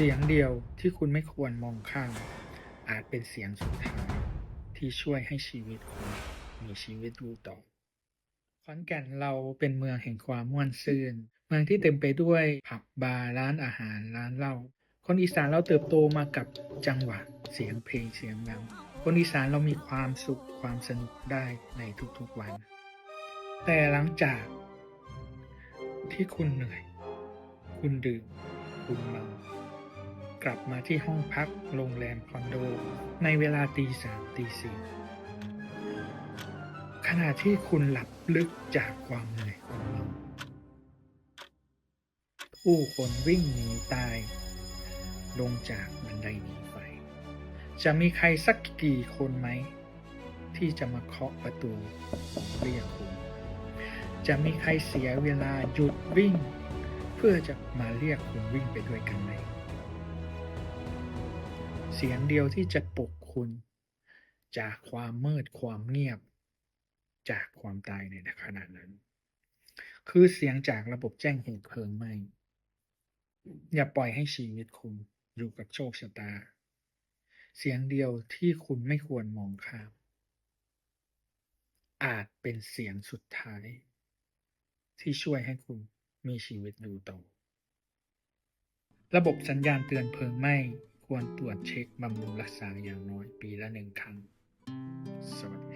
เสียงเดียวที่คุณไม่ควรมองข้าม อาจเป็นเสียงสุดท้ายที่ช่วยให้ชีวิตคุณมีชีวิตอยู่ต่อขอนแก่นเราเป็นเมืองแห่งความม่วนซื่น เมืองที่เต็มไปด้วยผับบาร์ร้านอาหารร้านเหล้าคนอีสานเราเติบโตมากับจังหวะเสียงเพลงเสียงนำคนอีสานเรามีความสุขความสนุกได้ในทุกๆวัน แต่หลังจากที่คุณเหนื่อย คุณดื่ม คุณเมา ลับมาที่ห้องพักโรงแรมคอนโด ในเวลาตีสามตีสี่ขณะที่คุณหลับลึกจากความเหนื่อยความเมาผู้คนวิ่งหนีตาย ลงจากบันไดหนีไฟ จะมีใครสักกี่คนไหม ที่จะมาเคาะประตูเรียกคุณ จะมีใครเสียเวลาหยุดวิ่ง เพื่อจะมาเรียกคุณวิ่งไปด้วยกันไหม เสียงเดียวที่จะปลุกคุณ จากความมืดความเงียบ จากความตายในขณะนั้น คือเสียงจากระบบแจ้งเหตุเพลิงไหม้อย่าปล่อยให้ชีวิตคุณอยู่กับโชคชะตา เสียงเดียวที่คุณไม่ควรมองข้าม อาจเป็นเสียงสุดท้าย ที่ช่วยให้คุณมีชีวิตอยู่ต่อระบบสัญญาณเตือนเพลิงไหม้ ควรตรวจเช็คบำรุงรักษาอย่างน้อยปีละหนึ่งครั้ง สวัสดี